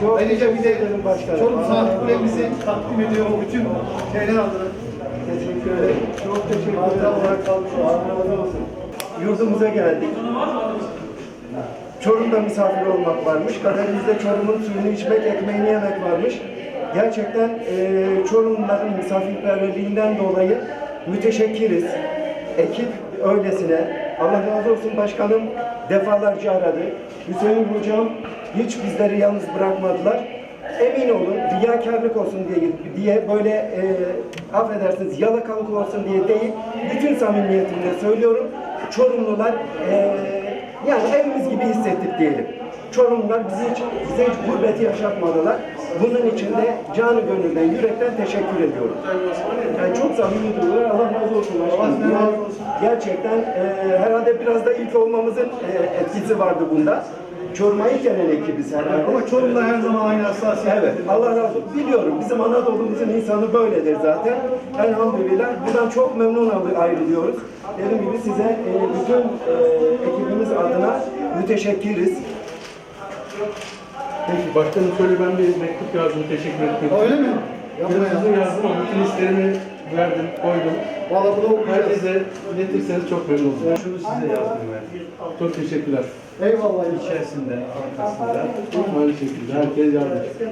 Çok Ayrıca bir de. Çorum Saat Kulemizi takdim ediyorum bütün şeyler adına. Teşekkür ederim. Çok teşekkür Hatıra ederim. olarak kalmış olsun. Yurdumuza geldik. Çorum'da misafir olmak varmış. Kaderimizde Çorum'un suyunu içmek, ekmeğini yemek varmış. Gerçekten eee Çorumluların misafirperverliğinden dolayı müteşekkiriz. Ekip öylesine. Allah razı olsun başkanım defalarca aradı. Hüseyin hocam hiç bizleri yalnız bırakmadılar. Emin olun riyakarlık olsun diye, diye böyle e, affedersiniz yalakalık olsun diye değil, bütün samimiyetimle söylüyorum. Çorumlular e, yani evimiz gibi hissettik diyelim. Çorumlular bizi hiç, bize hiç gurbeti yaşatmadılar. Bunun için de canı gönülden, yürekten teşekkür ediyorum. Yani çok samimi duyuyorlar. Allah razı olsun. başkanım. Yani razı olsun. Gerçekten e, herhalde biraz da ilk olmamızın e, etkisi vardı bunda. Çorum'a ilk gelen ekibiz herhalde. Ama Çorum'da her zaman aynı hassasiyet. Evet, Allah razı olsun. Biliyorum, bizim Anadolu'muzun insanı böyledir zaten. Elhamdülillah. Buradan çok memnun ayrılıyoruz. Dediğim gibi size e, bütün e, ekibimiz adına müteşekkiriz. Peki başkanım şöyle ben bir mektup yazdım, teşekkür etmek Öyle mi? Yapma ya. yazdım ama bütün isterimi verdim, koydum. Valla bunu. Herkese iletirseniz çok memnun olurum. Şunu size yazdım ben. Çok teşekkürler. Eyvallah. İçerisinde, arkasında. Aynı şekilde herkes yazmış.